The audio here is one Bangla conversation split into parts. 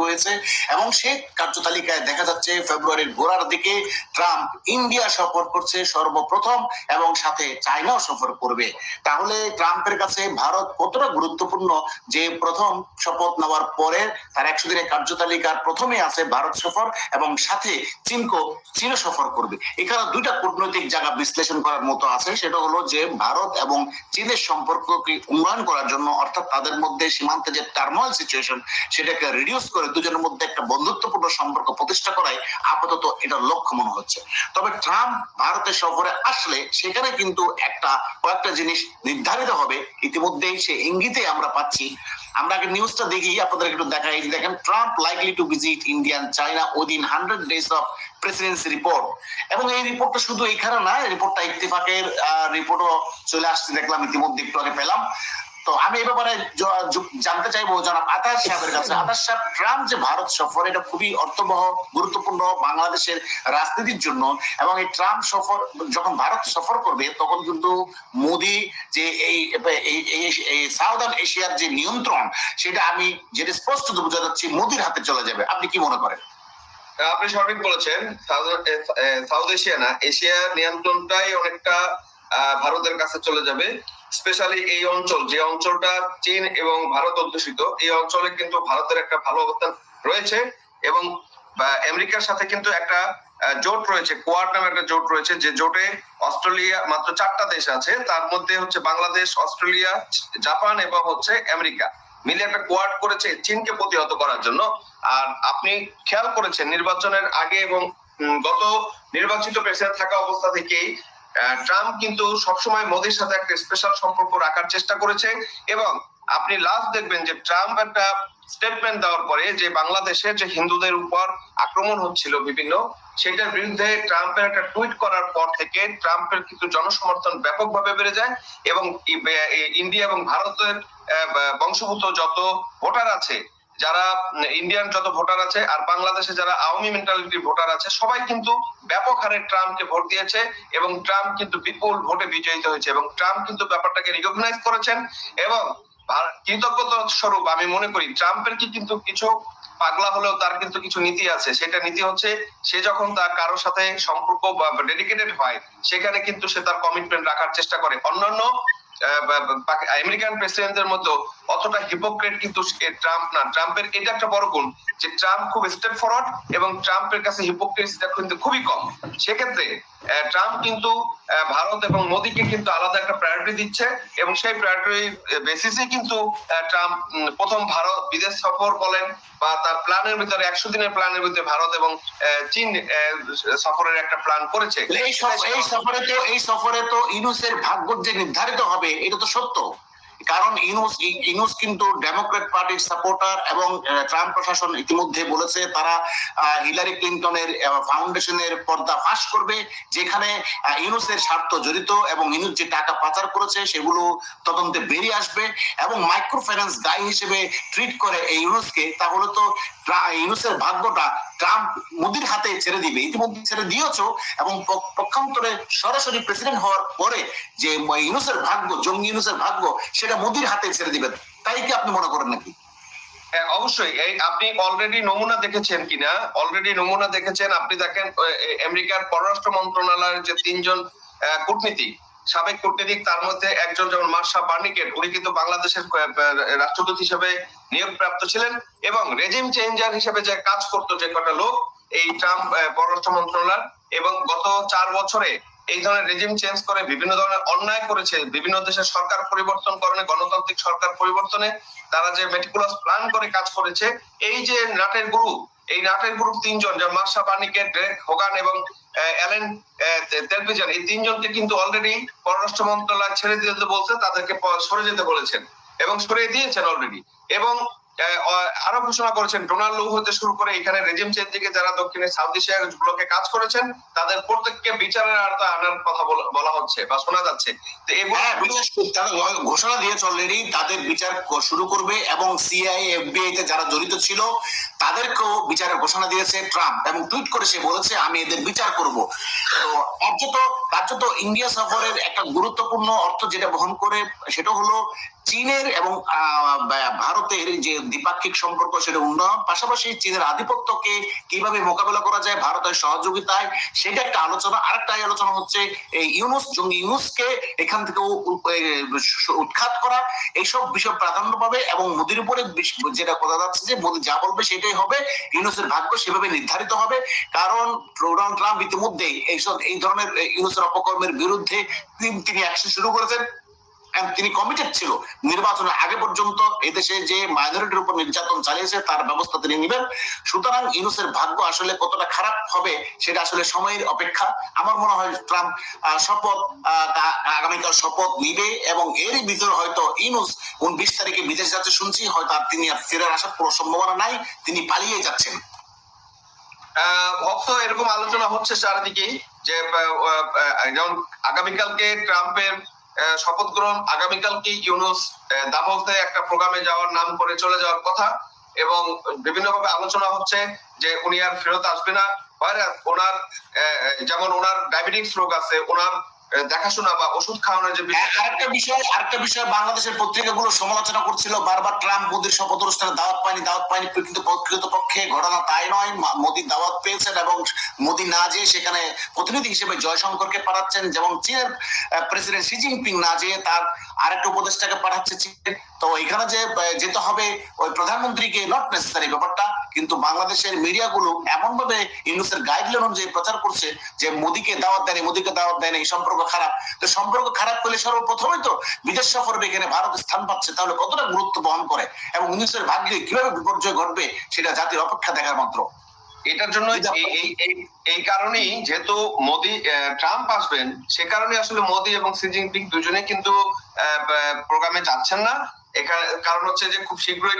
হয়েছে এবং সেই কার্যতালিকায় দেখা যাচ্ছে ফেব্রুয়ারির গোড়ার দিকে ট্রাম্প ইন্ডিয়া সফর করছে সর্বপ্রথম এবং সাথে চায়নাও সফর করবে। তাহলে ট্রাম্পের কাছে ভারত কতটা গুরুত্বপূর্ণ যে প্রথম শপথ নেওয়ার পরে তার একশো দিনের কার্যতালিকার প্রথমে আছে ভারত সফর এবং সাথে চীনকো চীন সফর করবে। এখানে দুইটা কূটনৈতিক জায়গা বিশ্লেষণ করার মতো আছে। সেটা হলো যে ভারত এবং চীনের সম্পর্ককে উন্নয়ন করার জন্য অর্থাৎ তাদের মধ্যে সীমান্তে যে টার্মোয়াল সিচুয়েশন সেটাকে রিডিউস করে দুজনের মধ্যে একটা বন্ধুত্বপূর্ণ সম্পর্ক প্রতিষ্ঠা করাই আপাতত এটা লক্ষ্য মনে হচ্ছে। তবে ট্রাম্প ভারতের সফরে আসলে সেখানে কিন্তু একটা কয়েকটা জিনিস নির্ধারিত হবে। ইতিমধ্যেই সে ইঙ্গিতে আমরা পাচ্ছি। আমরা আগে নিউজটা দেখি আপনাদের একটু দেখাই। দেখেন, Trump likely to visit Indian China within hundred days of presidency report এবং এই রিপোর্টটা শুধু এখানে না রিপোর্টটা ইত্তেফাকের রিপোর্টও চলে আসছে, দেখলাম ইতিমধ্যে একটু আগে পেলাম। তো আমি এই ব্যাপারে জানতে চাইব জনাব আতার সাহেবের কাছে। আতার সাহেব ট্রাম্প যে ভারত সফর এটা খুবই অর্থবহ গুরুত্বপূর্ণ বাংলাদেশের রাজনীতির জন্য এবং এই ট্রাম্প সফর যখন ভারত সফর করবে তখন কিন্তু মোদি যে এই এই- সাউদার্ন এশিয়ার যে নিয়ন্ত্রণ সেটা আমি যেটা স্পষ্ট বোঝা যাচ্ছে মোদির হাতে চলে যাবে। আপনি কি মনে করেন? আপনি সঠিক বলেছেন। সাউথ- এ, এ, এশিয়া না এশিয়ার নিয়ন্ত্রণটাই অনেকটা ভারতের কাছে চলে যাবে। স্পেশালি এই অঞ্চল, যে অঞ্চলটা চীন এবং ভারত অধ্যুষিত, এই অঞ্চলে কিন্তু ভারতের একটা ভালো অবস্থান রয়েছে এবং আমেরিকার সাথে কিন্তু একটা জোট রয়েছে, কোয়াড নামে একটা জোট রয়েছে, যে জোটে অস্ট্রেলিয়া মাত্র চারটা দেশ আছে, তার মধ্যে হচ্ছে বাংলাদেশ, অস্ট্রেলিয়া, জাপান এবং হচ্ছে আমেরিকা। মিলে একটা কোয়াড করেছে চীনকে প্রতিহত করার জন্য। আর আপনি খেয়াল করেছেন, নির্বাচনের আগে এবং গত নির্বাচিত প্রেসিডেন্ট থাকা অবস্থা থেকেই ট্রাম্প কিন্তু সবসময় মোদির সাথে একটা স্পেশাল সম্পর্ক রাখার চেষ্টা করেছে এবং আপনি লাস্ট দেখবেন যে ট্রাম্প একটা স্টেটমেন্ট দেওয়ার পরে যে বাংলাদেশের যে হিন্দুদের উপর আক্রমণ হচ্ছিল বিভিন্ন, সেটার বিরুদ্ধে ট্রাম্পের একটা টুইট করার পর থেকে ট্রাম্পের কিন্তু জনসমর্থন ব্যাপকভাবে বেড়ে যায় এবং ইন্ডিয়া এবং ভারতের বংশভূত যত ভোটার আছে যারা ইন্ডিয়ান যত ভোটার আছে আর বাংলাদেশে যারা আওয়ামী মেন্টালিটির ভোটার আছে, সবাই কিন্তু ব্যাপক হারে ট্রাম্পকে ভোট দিয়েছে এবং ট্রাম্প কিন্তু বিপুল ভোটে বিজয়িত হয়েছে এবং ট্রাম্প কিন্তু ব্যাপারটাকে রিকগনাইজ করেছেন এবং কৃতজ্ঞতা স্বরূপ আমি মনে করি ট্রাম্পের কি কিন্তু কিছু পাগলা হলেও তার কিন্তু কিছু নীতি আছে। সেটা নীতি হচ্ছে সে যখন তার কারোর সাথে সম্পর্ক বা ডেডিকেটেড হয়, সেখানে কিন্তু সে তার কমিটমেন্ট রাখার চেষ্টা করে। অন্যান্য আমেরিকান প্রেসিডেন্টদের মতো অতটা হিপোক্রেট কিন্তু ট্রাম্প না। ট্রাম্পের এটা একটা বড় গুণ যে ট্রাম্প খুব স্টেপ ফরওয়ার্ড এবং ট্রাম্পের কাছে হিপোক্রেসিটা কিন্তু খুবই কম। সেক্ষেত্রে ট্রাম্প কিন্তু ভারত এবং মোদীকে কিন্তু আলাদা একটা প্রায়োরিটি দিচ্ছে এবং সেই প্রায়োরিটি বেসিসে কিন্তু ট্রাম্প প্রথম ভারত বিদেশ সফর বলেন বা তার প্ল্যানের ভিতরে একশো দিনের প্ল্যানের ভিতরে ভারত এবং চীন সফরের একটা প্ল্যান করেছে। এই সফরে তো এই সফরে তো ইনুসের ভাগ্য যে নির্ধারিত হবে এটা তো সত্য। কারণ ইনুস ইনুস কিন্তু ডেমোক্রেট পার্টির সাপোর্টার এবং ট্রাম্প প্রশাসন ইতিমধ্যে বলেছে তারা হিলারি ক্লিন্টনের ফাউন্ডেশনের পর্দা ফাঁস করবে, যেখানে ইনুসের স্বার্থ জড়িত এবং ইনুস যে টাকা পাচার করেছে সেগুলো তদন্তে বেরিয়ে আসবে এবং মাইক্রো ফাইন্যান্স দায়ী হিসেবে ট্রিট করে এই ইউনুসকে তাহলে তো ইউনুসের ভাগ্যটা ট্রাম্প মোদির হাতে ছেড়ে দিবে ইতিমধ্যে ছেড়ে দিয়েছ এবং পক্ষান্তরে সরাসরি প্রেসিডেন্ট হওয়ার পরে যে ইউনুসের ভাগ্য জঙ্গি ইউনুসের ভাগ্য সেটা মোদির হাতে ছেড়ে দিবে তাই কি আপনি মনে করেন নাকি? হ্যাঁ, অবশ্যই। আপনি অলরেডি নমুনা দেখেছেন কিনা? অলরেডি নমুনা দেখেছেন? আপনি দেখেন আমেরিকার পররাষ্ট্র মন্ত্রণালয়ের যে তিনজন কূটনীতিক সাবেক কূটনীতিক তার মধ্যে একজন যেমন মার্শা বার্নিকেট উনি কিন্তু বাংলাদেশের রাষ্ট্রদূত হিসেবে নিয়োগ প্রাপ্ত ছিলেন এবং রেজিম চেঞ্জার হিসেবে যে কাজ করতো যে কটা লোক এই ট্রাম্প পররাষ্ট্র মন্ত্রণালয় এবং গত চার বছরে এই ধরনের রেজিম চেঞ্জ করে বিভিন্ন ধরনের অন্যায় করেছে বিভিন্ন দেশের সরকার পরিবর্তন করণে গণতান্ত্রিক সরকার পরিবর্তনে তারা যে মেটিকুলাস প্ল্যান করে কাজ করেছে এই যে নাটের গ্রুপ এই নাটের গ্রুপ তিনজন যেমন মার্শা বার্নিকে ড্রেক হোগান এবং অ্যালেন আহ, তেলভিজন এই তিনজনকে কিন্তু অলরেডি পররাষ্ট্র মন্ত্রণালয় ছেড়ে দিতে বলছে তাদেরকে সরে যেতে বলেছেন। এবং সরিয়ে দিয়েছেন অলরেডি এবং আরও ঘোষণা করেছেন, ডোনাল্ড লু হতে শুরু করে এখানে রেজিম চেঞ্জ থেকে যারা দক্ষিণে সাউথ এশিয়া ব্লকে কাজ করেছেন, তাদের প্রত্যেককে বিচারের আওতায় আনার কথা বলা- হচ্ছে বা শোনা যাচ্ছে। তো হ্যাঁ ঘোষণা দিয়েছে অলরেডি তাদের বিচার শুরু করবে এবং সিআই এফবিআই তে যারা জড়িত ছিল, তাদেরকেও বিচারের ঘোষণা দিয়েছে ট্রাম্প এবং টুইট করে সে বলেছে, আমি এদের বিচার করব। তো কার্যত কার্যত ইন্ডিয়া সফরের একটা গুরুত্বপূর্ণ অর্থ যেটা বহন করে, সেটা হলো চীনের এবং ভারতের যে দ্বিপাক্ষিক সম্পর্ক সেটা উন্নয়ন, পাশাপাশি চীনের আধিপত্যকে কীভাবে মোকাবেলা করা যায় ভারতের সহযোগিতায়, সেটা একটা আলোচনা। আরেকটা আলোচনা হচ্ছে ইউনুস, জঙ্গি ইউনুসকে এখান থেকে উৎখাত করা। এইসব বিষয় প্রাধান্য পাবে এবং মোদির উপরে যেটা কথা যাচ্ছে যে মোদি যা বলবে সেটাই হবে। ইউনুসের ভাগ্য সেভাবে নির্ধারিত হবে। কারণ ডোনাল্ড ট্রাম্প ইতিমধ্যেই এইসব, এই ধরনের ইউনুসের অপকর্মের বিরুদ্ধে তিনি- অ্যাকশন শুরু করেছেন। তিনি কমিটেড ছিল নির্বাচনের আগে পর্যন্ত এদেশে যে মাইনরিটির উপর নির্যাতন চালিয়েছে, তার ব্যবস্থা তিনি নেবেন। সুতরাং ইউনুসের ভাগ্য আসলে কতটা খারাপ হবে, সেটা আসলে সময়ের অপেক্ষা। আমার মনে হয় ট্রাম্প শপথ আগামীকাল শপথ নিবে এবং এরই ভিতরে হয়তো ইউনুস উনবিশ তারিখে বিদেশ যাচ্ছে শুনছি, হয়তো আর তিনি আর ফেরার আসার কোনো সম্ভাবনা নাই, তিনি পালিয়ে যাচ্ছেন। ভক্ত, এরকম আলোচনা হচ্ছে চারিদিকেই যে আগামীকালকে ট্রাম্পের শপথ গ্রহণ আগামীকালকে ইউনুস দাভোসে একটা প্রোগ্রামে যাওয়ার নাম করে চলে যাওয়ার কথা এবং বিভিন্নভাবে আলোচনা হচ্ছে যে উনি আর ফেরত আসবে না। ওনার যেমন ওনার ডায়াবেটিক্স রোগ আছে, ওনার দেখাশোনা বা ওষুধ খাওয়ানোর যে আরেকটা বিষয় আরেকটা বিষয়, বাংলাদেশের পত্রিকাগুলো সমালোচনা করছিল। বারবার ট্রাম্প মোদির শপথ অনুষ্ঠানে দাওয়াত পায়নি দাওয়াত পায়নি কিন্তু প্রকৃত পক্ষে। ঘটনা তাই নয় মোদি দাওয়াত পেয়েছেন এবং মোদী না যেয়ে সেখানে প্রতিনিধি হিসেবে জয়শঙ্করকে পাঠাচ্ছেন। যেমন চীনের প্রেসিডেন্ট শি জিনপিং না যেয়ে তার আরেকটা উপদেষ্টাকে পাঠাচ্ছে চীন। তো এখানে যে যেতে হবে, ওই প্রধানমন্ত্রীকে নট নেসেসারি ব্যাপারটা। কিন্তু বাংলাদেশের মিডিয়াগুলো এমন ভাবে ইউনুসের গাইডলাইন অনুযায়ী প্রচার করছে যে মোদিকে দাওয়াত দেয়নি মোদিকে দাওয়াত দেয়নি এই সম্পর্ক খারাপ। তো সম্পর্ক খারাপ করলে সর্বপ্রথমই তো বিদেশ সফর এখানে ভারত স্থান পাচ্ছে তাহলে কতটা গুরুত্ব বহন করে? এবং ইউনুসের ভাগ্যে কীভাবে বিপর্যয় ঘটবে সেটা জাতির অপেক্ষা দেখার মাত্র এটার জন্য এই এই এই- এই কারণেই যেহেতু মোদি ট্রাম্প আসবেন সে কারণে আসলে মোদি এবং সি জিনপিং দুজনে কিন্তু প্রোগ্রামে যাচ্ছেন না। এখানে, কারণ হচ্ছে যে খুব শীঘ্রই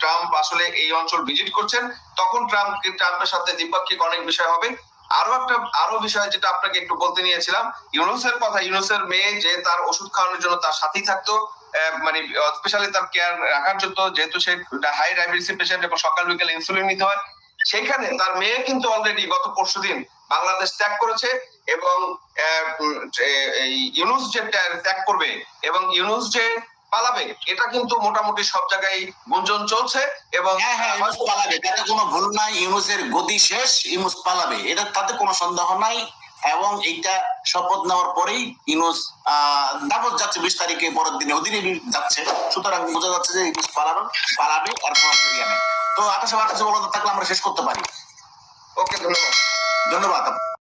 ট্রাম্প আসলে এই অঞ্চল ভিজিট করছেন, তখন ট্রাম্প ট্রাম্পের সাথে দ্বিপাক্ষিক অনেক বিষয় হবে। আরও একটা, আরও বিষয় যেটা আপনাকে একটু বলতে নিয়েছিলাম, ইউনুসের কথা, ইউনুসের মেয়ে যে তার ওষুধ খাওয়ানোর জন্য তার সাথেই থাকতো মানে স্পেশালি তার কেয়ার রাখার জন্য, যেহেতু সে হাই ডায়াবেটিস পেশেন্ট এবং সকাল বিকেল ইনসুলিন নিতে হয়, সেখানে তার মেয়ে কিন্তু অলরেডি গত পরশুদিন বাংলাদেশ ত্যাগ করেছে এবং ইউনুস যে ত্যাগ করবে এবং ইউনুস যে পালাবে এটা কিন্তু মোটামুটি সব জায়গায় গুঞ্জন চলছে এবং হ্যাঁ হ্যাঁ ইউনুস পালাবে তাতে কোনো ভুল নাই ইউনুসের গতি শেষ ইউনুস পালাবে। এটা তাতে কোনো সন্দেহ নাই এবং এইটা শপথ নেওয়ার পরেই ইউনুস আহ দাবত যাচ্ছে বিশ তারিখে পরের দিনে ওদিনে যাচ্ছে। সুতরাং বোঝা যাচ্ছে যে ইউনুস পালাবেন পালাবে আর কোনো অসুবিধা নেই। তো আঠাশ কিছু বলা থাকলে আমরা শেষ করতে পারি। ওকে ধন্যবাদ। ধন্যবাদ।